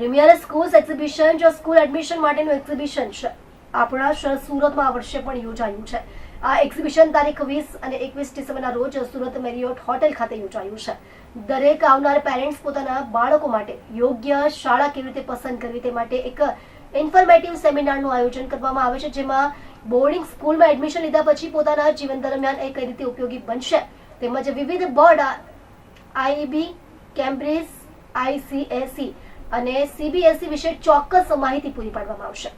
Premier schools exhibition જો school admission માટેનું exhibition છે. આપણા સુરતમાં આ વર્ષે પણ યોજાયું છે. આ એક્ઝિબિશન તારીખ વીસ અને એકવીસ ડિસેમ્બરના રોજ સુરત મેરિયોટ હોટેલ ખાતે યોજાયું છે. દરેક આવનાર પેરેન્ટ્સ પોતાના બાળકો માટે યોગ્ય શાળા કેવી રીતે પસંદ કરવી તે માટે એક ઇન્ફોર્મેટિવ સેમિનારનું આયોજન કરવામાં આવે છે, જેમાં બોર્ડિંગ સ્કૂલમાં એડમિશન લીધા પછી પોતાના જીવન દરમિયાન એ કઈ રીતે ઉપયોગી બનશે તેમજ વિવિધ બોર્ડ આઈબી કેમ્બ્રિજ આઈસીએસઈ અને સીબીએસઈ વિશે ચોક્કસ માહિતી પૂરી પાડવામાં આવશે.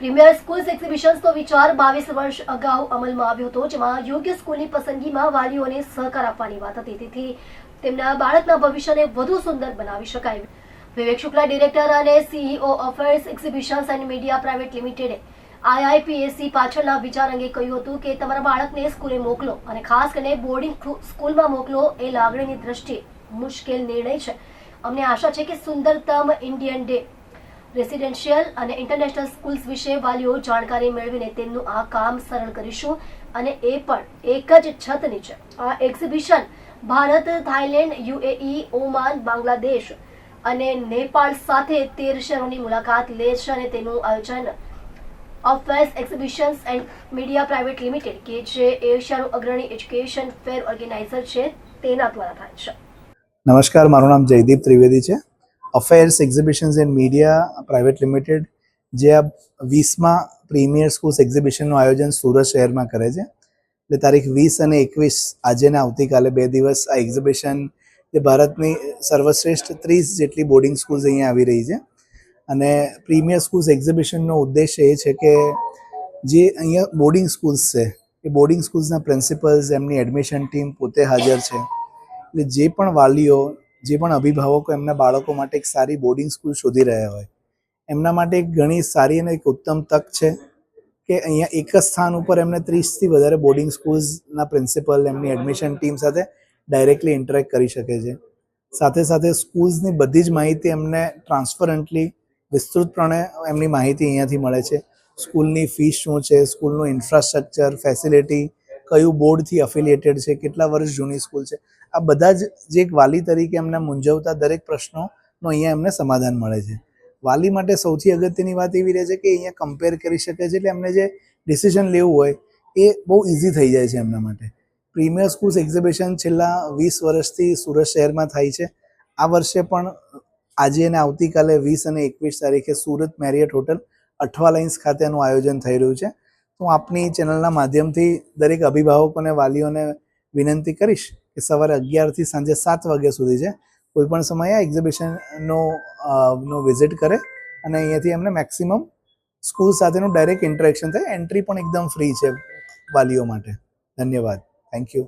પ્રીમિયર સ્કૂલ્સ એક્ઝિબિશન્સનો વિચાર બાવીસ વર્ષ અગાઉ અમલમાં આવ્યો હતો, જેમાં યોગ્ય સ્કૂલની પસંદગીમાં વાલીઓને સહકાર આપવાની વાત હતી. તેથી તેમના બાળકના ભવિષ્યને વધુ સુંદર બનાવી શકાય. વિવેક શુક્લા, ડિરેક્ટર અને CEO affairs exhibitions and media private લિમિટેડે IIPSC પાછળના વિચાર અંગે કહ્યું હતું કે તમારા બાળકને સ્કૂલે મોકલો અને ખાસ કરીને બોર્ડિંગ સ્કૂલમાં મોકલો એ લાગણીની દ્રષ્ટિએ મુશ્કેલ નિર્ણય છે. અમને આશા છે કે સુંદરતમ ઇન્ડિયન ડે. રેસિડેન્શિયલ અને ઇન્ટરનેશનલ સ્કૂલ્સ વિશે વાલીઓ જાણકારી મેળવીને તેમનું આ કામ સરળ કરીશું અને એ પણ એક જ છત નીચે. આ exhibition Bharat Thailand UAE Oman Bangladesh અને નેપાળ સાથે તેર શહેરોની મુલાકાત લે છે અને તેનું આયોજન affairs exhibitions and media private limited કે જે એશિયાનું અગ્રણી એજ્યુકેશન ફેર ઓર્ગેનાઇઝર છે, તેના દ્વારા થાય છે. નમસ્કાર, મારું નામ જયદીપ ત્રિવેદી છે. Affairs exhibitions and media private limited જે આ વીસમાં પ્રીમિયર સ્કૂલ્સ એક્ઝિબિશનનું આયોજન સુરત શહેરમાં કરે છે. એટલે તારીખ વીસ અને એકવીસ આજે ને આવતીકાલે બે દિવસ આ એક્ઝિબિશન જે ભારતની સર્વશ્રેષ્ઠ ત્રીસ જેટલી બોર્ડિંગ સ્કૂલ્સ અહીંયા આવી રહી છે. અને પ્રીમિયર સ્કૂલ્સ એક્ઝિબિશનનો ઉદ્દેશ્ય એ છે કે જે અહીંયા બોર્ડિંગ સ્કૂલ્સ છે, એ બોર્ડિંગ સ્કૂલ્સના પ્રિન્સિપલ્સ એમની એડમિશન ટીમ પોતે હાજર છે. એટલે જે પણ વાલીઓ, જે પણ અભિભાવકો એમના બાળકો માટે એક સારી બોર્ડિંગ સ્કૂલ શોધી રહ્યા હોય, એમના માટે એક ઘણી સારી અને એક ઉત્તમ તક છે કે અહીંયા એક જ સ્થાન ઉપર એમને ત્રીસથી વધારે બોર્ડિંગ સ્કૂલ્સના પ્રિન્સિપલ એમની એડમિશન ટીમ સાથે ડાયરેક્ટલી ઇન્ટરેક્ટ કરી શકે છે. સાથે સાથે સ્કૂલ્સની બધી જ માહિતી એમને ટ્રાન્સપરન્ટલી વિસ્તૃતપણે એમની માહિતી અહીંયાથી મળે છે. સ્કૂલની ફી શું છે? સ્કૂલનું ઇન્ફ્રાસ્ટ્રક્ચર ફેસિલિટી કયું બોર્ડથી અફિલિએટેડ છે, કેટલા વર્ષ જૂની સ્કૂલ છે, આ બધા જ જે એક વાલી તરીકે એમને મૂંઝવતા દરેક પ્રશ્નોનો અહીંયા એમને સમાધાન મળે છે. વાલી માટે સૌથી અગત્યની વાત એવી રહે છે કે અહીંયા કમ્પેર કરી શકે છે એટલે એમને જે ડિસિઝન લેવું હોય એ બહુ ઇઝી થઈ જાય છે એમના માટે. પ્રીમિયર સ્કૂલ્સ એક્ઝિબિશન છેલ્લા વીસ વર્ષથી સુરત શહેરમાં થાય છે. આ વર્ષે પણ આજે અને આવતીકાલે વીસ અને એકવીસ તારીખે Surat Marriott hotel Athwa Lines ખાતે આયોજન થઈ રહ્યું છે. હું આપની ચેનલના માધ્યમથી દરેક અભિભાવકોને, વાલીઓને વિનંતી કરીશ કે સવારે અગિયારથી સાંજે સાત વાગ્યા સુધી છે કોઈ પણ સમયે આ એક્ઝિબિશનનો નો વિઝિટ કરે અને અહીંયાથી એમને મેક્સિમમ સ્કૂલ સાથેનું ડાયરેક્ટ ઇન્ટરેક્શન થાય. એન્ટ્રી પણ એકદમ ફ્રી છે વાલીઓ માટે. ધન્યવાદ. Thank you